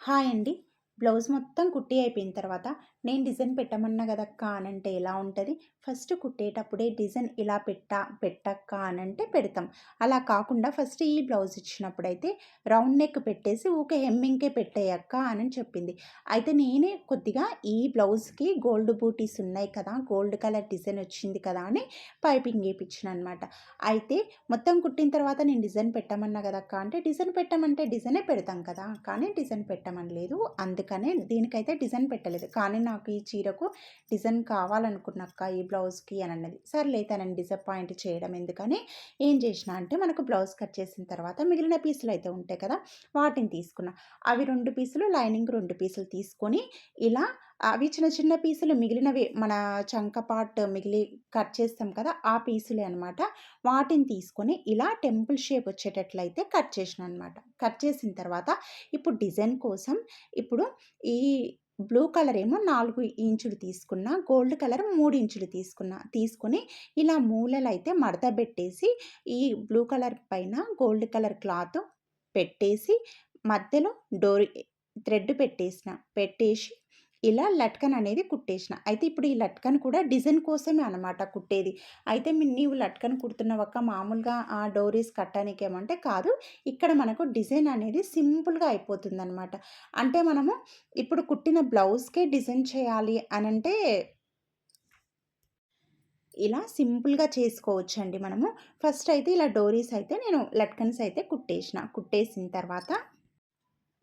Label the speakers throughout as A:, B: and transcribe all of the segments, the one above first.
A: Hi అండి. Blouse మొత్తం కుట్టి అయిపోయిన తర్వాత, నేను డిజైన్ పెట్టమన్నా గదక్కా అనంటే ఎలా ఉంటుంది ఫస్ట్ కుట్టేటప్పుడే డిజైన్ ఇలా పెట్టా పెట్టక్కా అనంటే పెడతాం. అలా కాకుండా ఫస్ట్ ఈ బ్లౌజ్ ఇచ్చినప్పుడైతే రౌండ్ నెక్ పెట్టేసి ఊకే హెమ్మింగ్‌కే పెట్టేయక్క అని చెప్పింది. అయితే నేనే కొద్దిగా ఈ బ్లౌజ్‌కి గోల్డ్ బూటీస్ ఉన్నాయి కదా! గోల్డ్ కలర్ డిజైన్ వచ్చింది కదా! అని పైపింగ్ ఏపిచ్చిననమాట. అయితే మొత్తం కుట్టిన తర్వాత నేను డిజైన్ పెట్టమన్నా కదక్క అంటే, డిజైన్ పెట్టమంటే డిజైనే పెడతాం కదా! కానీ డిజైన్ పెట్టమని లేదు అందుకనే దీనికైతే డిజైన్ పెట్టలేదు. కానీ నాకు ఈ చీరకు డిజైన్ కావాలనుకున్నక్క ఈ బ్లౌజ్‌కి అని అన్నది. సర్లే తనని డిసప్పాయింట్ చేయడం ఎందుకని ఏం చేసినా అంటే మనకు బ్లౌజ్ కట్ చేసిన తర్వాత మిగిలిన పీసులు అయితే ఉంటాయి కదా! వాటిని తీసుకున్నా. అవి రెండు పీసులు లైనింగ్ రెండు పీసులు తీసుకొని ఇలా అవి చిన్న చిన్న పీసులు మిగిలినవి మన చంక పార్ట్ మిగిలి కట్ చేస్తాం కదా! ఆ పీసులే అనమాట. వాటిని తీసుకొని ఇలా టెంపుల్ షేప్ వచ్చేటట్లయితే కట్ చేసిన అనమాట. కట్ చేసిన తర్వాత ఇప్పుడు డిజైన్ కోసం ఇప్పుడు ఈ బ్లూ కలర్ ఏమో నాలుగు ఇంచులు తీసుకున్నా. గోల్డ్ కలర్ మూడు ఇంచులు తీసుకున్నా. తీసుకొని ఇలా మూలలు అయితే మడత పెట్టేసి ఈ బ్లూ కలర్ పైన గోల్డ్ కలర్ క్లాత్ పెట్టేసి మధ్యలో డోర్ థ్రెడ్ పెట్టేసిన. పెట్టేసి ఇలా లట్కన్ అనేది కుట్టేసిన. అయితే ఇప్పుడు ఈ లట్కన్ కూడా డిజైన్ కోసమే అనమాట కుట్టేది. అయితే మీ నీవు లట్కన్ కుడుతున్నావక్క మామూలుగా ఆ డోరీస్ కట్టడానికి ఏమంటే కాదు. ఇక్కడ మనకు డిజైన్ అనేది సింపుల్‌గా అయిపోతుంది అనమాట అంటే మనము ఇప్పుడు కుట్టిన బ్లౌజ్‌కే డిజైన్ చేయాలి అనంటే ఇలా సింపుల్‌గా చేసుకోవచ్చండి మనము. ఫస్ట్ అయితే ఇలా డోరీస్ అయితే నేను లట్కన్స్ అయితే కుట్టేసిన. కుట్టేసిన తర్వాత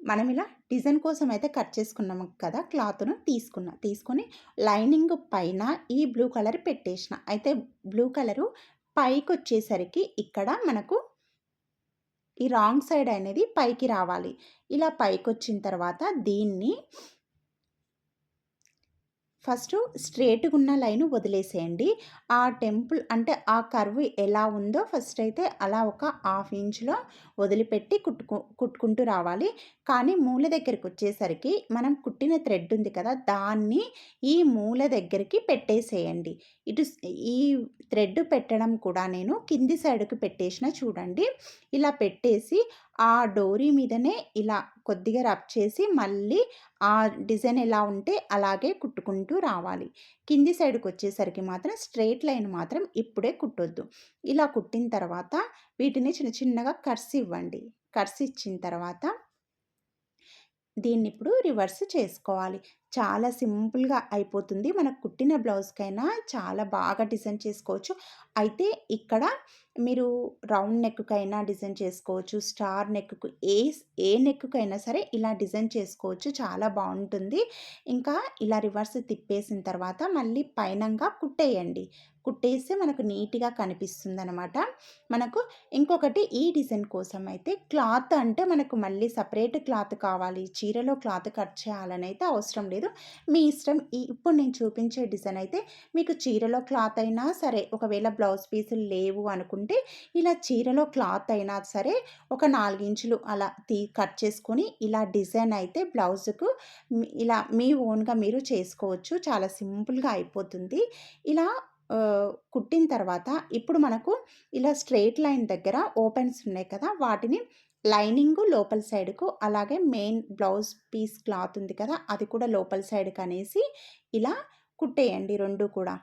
A: మనం ఇలా డిజైన్ కోసం అయితే కట్ చేసుకున్నాము కదా! క్లాత్‌ను తీసుకున్నా. తీసుకొని లైనింగ్ పైన ఈ బ్లూ కలర్ పెట్టేసిన. అయితే బ్లూ కలరు పైకి వచ్చేసరికి ఇక్కడ మనకు ఈ రాంగ్ సైడ్ అనేది పైకి రావాలి. ఇలా పైకి వచ్చిన తర్వాత దీన్ని ఫస్ట్ స్ట్రేట్గా స్ట్రెయిట్‌గున్న లైను వదిలేసేయండి. ఆ టెంపుల్ అంటే ఆ కర్వ్ ఎలా ఉందో ఫస్ట్ అయితే అలా ఒక హాఫ్ ఇంచ్‌లో వదిలిపెట్టి కుట్టుకు కుట్టుకుంటూ రావాలి. కానీ మూల దగ్గరికొచ్చేసరికి మనం కుట్టిన థ్రెడ్ ఉంది కదా! దాన్ని ఈ మూల దగ్గరికి పెట్టేసేయండి. ఇటు ఈ థ్రెడ్ పెట్టడం కూడా నేను కింది సైడ్‌కి పెట్టేసిన చూడండి. ఇలా పెట్టేసి ఆ డోరీ మీదనే ఇలా కొద్దిగా రబ్ చేసి మళ్ళీ ఆ డిజైన్ ఎలా ఉంటే అలాగే కుట్టుకుంటూ రావాలి. కింది సైడ్‌కొచ్చేసరికి మాత్రం స్ట్రెయిట్ లైన్ మాత్రం ఇప్పుడే కుట్టొద్దు. ఇలా కుట్టిన తర్వాత వీటిని చిన్న చిన్నగా కర్స్ ఇవ్వండి. కర్స్ ఇచ్చిన తర్వాత దీన్ని ఇప్పుడు రివర్స్ చేసుకోవాలి. చాలా సింపుల్‌గా అయిపోతుంది. మనకు కుట్టిన బ్లౌజ్‌కైనా చాలా బాగా డిజైన్ చేసుకోవచ్చు. అయితే ఇక్కడ మీరు రౌండ్ నెక్‌కైనా డిజైన్ చేసుకోవచ్చు. స్టార్ నెక్‌కు ఏ ఏ నెక్కుకైనా సరే ఇలా డిజైన్ చేసుకోవచ్చు. చాలా బాగుంటుంది ఇంకా ఇలా రివర్స్ తిప్పేసిన తర్వాత మళ్ళీ పైనంగా కుట్టేయండి. కుట్టేస్తే మనకు నీట్‌గా కనిపిస్తుంది అనమాట మనకు ఇంకొకటి ఈ డిజైన్ కోసం అయితే క్లాత్ అంటే మనకు మళ్ళీ సపరేట్ క్లాత్ కావాలి. చీరలో క్లాత్ కట్ చేయాలని అయితే అవసరం లేదు. మీ ఇష్టం. ఈ ఇప్పుడు నేను చూపించే డిజైన్ అయితే మీకు చీరలో క్లాత్ అయినా సరే ఒకవేళ బ్లౌజ్ పీసులు లేవు అనుకుంటే ఇలా చీరలో క్లాత్ అయినా సరే ఒక నాలుగించులు అలా తీ కట్ చేసుకొని ఇలా డిజైన్ అయితే బ్లౌజ్‌కు ఇలా మీ ఓన్‌గా మీరు చేసుకోవచ్చు. చాలా సింపుల్‌గా అయిపోతుంది. ఇలా కుట్టిన తర్వాత ఇప్పుడు మనకు ఇలా స్ట్రెయిట్ లైన్ దగ్గర ఓపెన్స్ ఉన్నాయి కదా! వాటిని లైనింగ్ లోపల సైడ్‌కు అలాగే మెయిన్ బ్లౌజ్ పీస్ క్లాత్ ఉంది కదా! అది కూడా లోపల సైడ్కి అనేసి ఇలా కుట్టేయండి రెండు కూడా.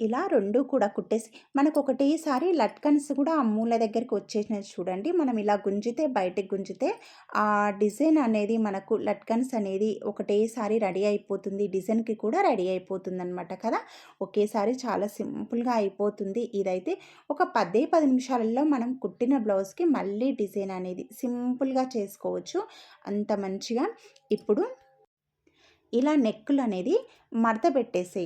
A: ఇలా రెండు కూడా కుట్టేసి మనకు ఒకటేసారి లట్కన్స్ కూడా ఆ మూల దగ్గరికి వచ్చేసినాయి చూడండి. మనం ఇలా గుంజితే బయటకి గుంజితే ఆ డిజైన్ అనేది మనకు లట్కన్స్ అనేది ఒకటేసారి రెడీ అయిపోతుంది. డిజైన్‌కి కూడా రెడీ అయిపోతుంది అనమాట కదా! ఒకేసారి చాలా సింపుల్‌గా అయిపోతుంది. ఇదైతే ఒక పదే పది నిమిషాలలో మనం కుట్టిన బ్లౌజ్‌కి మళ్ళీ డిజైన్ అనేది సింపుల్‌గా చేసుకోవచ్చు. అంత మంచిగా ఇప్పుడు ఇలా నెక్కులనేది మడత పెట్టేసి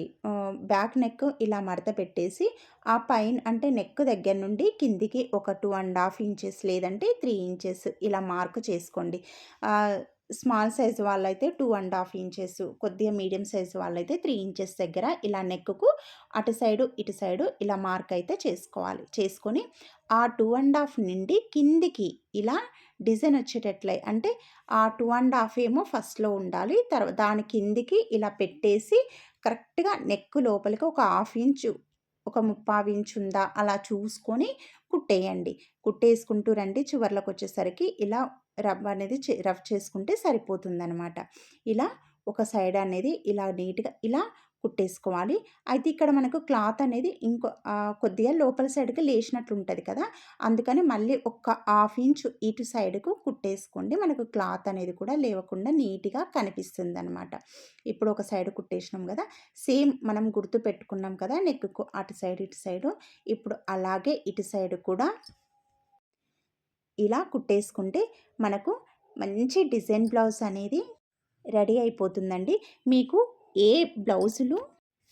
A: బ్యాక్ నెక్ ఇలా మడత పెట్టేసి ఆ పైన అంటే నెక్ దగ్గర నుండి కిందికి ఒక టూ అండ్ హాఫ్ ఇంచెస్ లేదంటే త్రీ ఇంచెస్ ఇలా మార్క్ చేసుకోండి. స్మాల్ సైజ్ వాళ్ళైతే టూ అండ్ హాఫ్ ఇంచెస్ కొద్దిగా మీడియం సైజ్ వాళ్ళైతే త్రీ ఇంచెస్ దగ్గర ఇలా నెక్‌కు అటు సైడు, ఇటు సైడు ఇలా మార్క్ అయితే చేసుకోవాలి. చేసుకొని ఆ టూ అండ్ హాఫ్ నుండి కిందికి ఇలా డిజైన్ వచ్చేటట్లే అంటే ఆ టూ అండ్ హాఫ్ ఏమో ఫస్ట్‌లో ఉండాలి. తర్వాత దాని కిందికి ఇలా పెట్టేసి కరెక్ట్‌గా నెక్ లోపలికి ఒక హాఫ్ ఇంచు, ఒక ముప్పావు ఇంచు ఉందా అలా చూసుకొని కుట్టేయండి కుట్టేసుకుంటూ రండి చివర్లకు వచ్చేసరికి ఇలా రబ్ అనేది రఫ్ చేసుకుంటే సరిపోతుందనమాట ఇలా ఒక సైడ్ అనేది ఇలా నీట్గా ఇలా కుట్టేసుకోవాలి. అయితే ఇక్కడ మనకు క్లాత్ అనేది ఇంకో కొద్దిగా లోపల సైడ్కి లేచినట్లు ఉంటుంది కదా. అందుకని మళ్ళీ ఒక్క హాఫ్ ఇంచ్ ఇటు సైడ్కు కుట్టేసుకోండి. మనకు క్లాత్ అనేది కూడా లేవకుండా నీట్గా కనిపిస్తుంది అనమాట ఇప్పుడు ఒక సైడ్ కుట్టేసినాం కదా. సేమ్ మనం గుర్తు పెట్టుకున్నాం కదా నెక్కు అటు సైడ్ ఇటు సైడు. ఇప్పుడు అలాగే ఇటు సైడ్ కూడా ఇలా కుట్టేసుకుంటే మనకు మంచి డిజైన్ బ్లౌజ్ అనేది రెడీ అయిపోతుందండి. మీకు ఏ బ్లౌజులు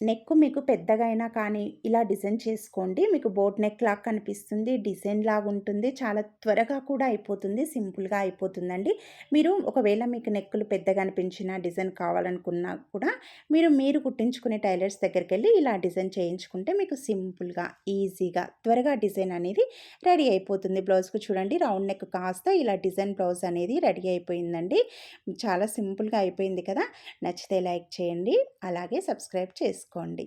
A: నెక్ మీకు పెద్దగైనా కానీ ఇలా డిజైన్ చేసుకోండి. మీకు బోట్ నెక్ లాగా కనిపిస్తుంది. డిజైన్ లాగా ఉంటుంది. చాలా త్వరగా కూడా అయిపోతుంది. సింపుల్గా అయిపోతుందండి. మీరు ఒకవేళ మీకు నెక్కులు పెద్దగా అనిపించిన డిజైన్ కావాలనుకున్నా కూడా మీరు మీరు కుట్టించుకునే టైలర్స్ దగ్గరికి వెళ్ళి ఇలా డిజైన్ చేయించుకుంటే మీకు సింపుల్గా ఈజీగా త్వరగా డిజైన్ అనేది రెడీ అయిపోతుంది. బ్లౌజ్కు చూడండి. రౌండ్ నెక్ కాస్త ఇలా డిజైన్ బ్లౌజ్ అనేది రెడీ అయిపోయిందండి. చాలా సింపుల్గా అయిపోయింది కదా. నచ్చితే లైక్ చేయండి. అలాగే సబ్స్క్రైబ్ చేసుకోండి. చేసుకోండి.